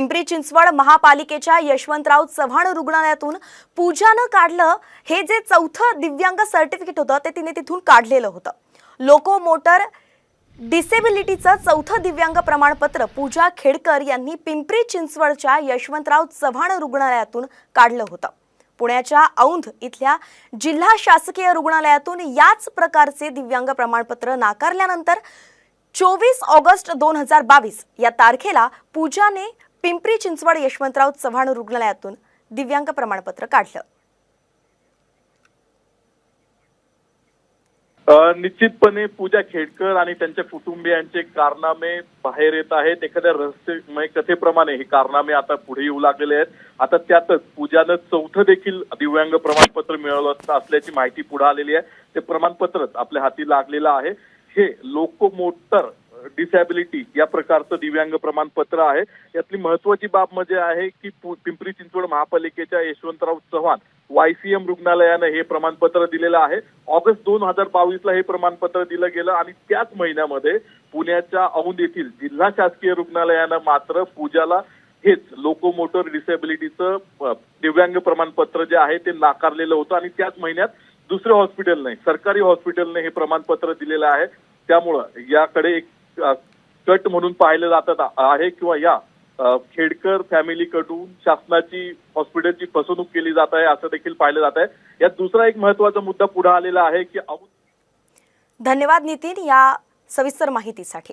पिंपरी चिंचवड महापालिकेच्या यशवंतराव चव्हाण रुग्णालयातून पूजानं काढलं हे जे चौथं दिव्यांग सर्टिफिकेट होतं ते तिने तिथून काढलेलं होतं. लोकोमोटर डिसेबिलिटीचं चौथं दिव्यांग प्रमाणपत्र पूजा खेडकर यांनी पिंपरी चिंचवडच्या यशवंतराव चव्हाण रुग्णालयातून काढलं होतं. पुण्याच्या औंध इथल्या जिल्हा शासकीय रुग्णालयातून याच प्रकारचे दिव्यांग प्रमाणपत्र नाकारल्यानंतर चोवीस ऑगस्ट दोन हजार बावीस या तारखेला पूजाने पिंपरी चिंचवड यशवंतराव चव्हाण रुग्णालयातून दिव्यांग प्रमाणपत्र काढलं. निश्चितपणे पूजा खेडकर आणि त्यांच्या कुटुंबियांचे कारनामे बाहेर येत आहेत. एखाद्या रहस्यमय कथेप्रमाणे हे कारनामे आता पुढे येऊ लागलेले आहेत. आता त्यातच पूजानं चौथं देखील दिव्यांग प्रमाणपत्र मिळवलं असल्याची माहिती पुढे आलेली आहे. ते प्रमाणपत्रच आपल्या हाती लागलेलं आहे. हे लोकोमोटर डिसॅबिलिटी या प्रकारचं दिव्यांग प्रमाणपत्र आहे. यातली महत्वाची बाब म्हणजे आहे की पिंपरी चिंचवड महापालिकेच्या यशवंतराव चव्हाण वायसीएम रुग्णालयानं हे प्रमाणपत्र दिलेलं आहे. ऑगस्ट दोन हजार बावीसला हे प्रमाणपत्र दिलं गेलं आणि त्याच महिन्यामध्ये पुण्याच्या औंध येथील जिल्हा शासकीय रुग्णालयानं मात्र पूजाला हेच लोकोमोटर डिसेबिलिटीचं दिव्यांग प्रमाणपत्र जे आहे ते नाकारलेलं होतं आणि त्याच महिन्यात दुसऱ्या हॉस्पिटलने सरकारी हॉस्पिटलने हे प्रमाणपत्र दिलेलं आहे. त्यामुळं याकडे एक कट म्हणून पाहिलं जात आहे किंवा या. खेडकर खेडकर फॅमिलीकडून शासनाची हॉस्पिटलची फसवणूक केली जात आहे असं देखील पाहिलं जात आहे. यात दुसरा एक महत्त्वाचा मुद्दा पुढे आलेला आहे की धन्यवाद नितीन या सविस्तर माहितीसाठी.